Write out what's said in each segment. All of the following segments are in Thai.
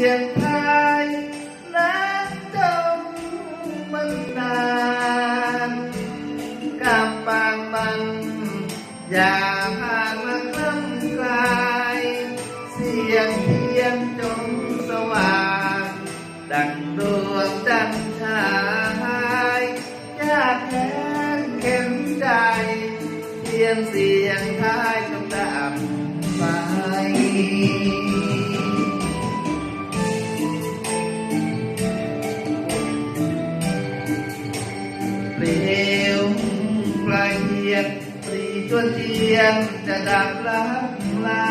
สียงทายและจมมันนานกำบางมันอย่าผ่านมาคล้ำกลายเสียงเทียนจงสว่าง ดังดวงจันทายยากแค้นเข็นใจ เทียนเสียงทายกำดับไฟ เปลวไฟเทียนปรีจวนเทียนจะดับลับลา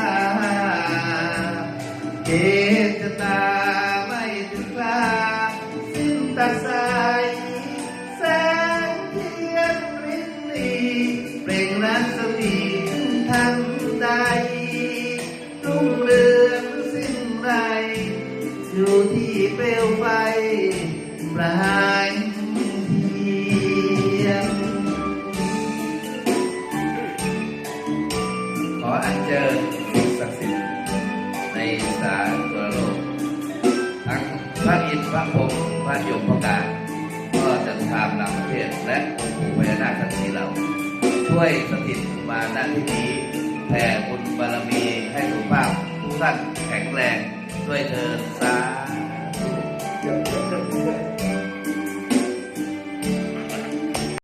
เกตจะตาไม่ถึงลาสิ้นตัดสายแสงเทียนริบหรีเปล่งรัศมีทันใดรุ่งเรืองสิ้นไรอยู่ที่เปลวไฟปลายเออัญเชิญสิ่งศักดิ์สิทธิ์ในสารตัวโลกทั้งพระอินทร์พระพรหมพระยมพระกาก็จะตามนำประเทศและองค์ปู่พญานาคทั้งสี่เรา ช่วยสถิตมาณที่นี้แผ่บุญบารมีให้สุขภาพทุกท่านแข็งแรงด้วยเธอสา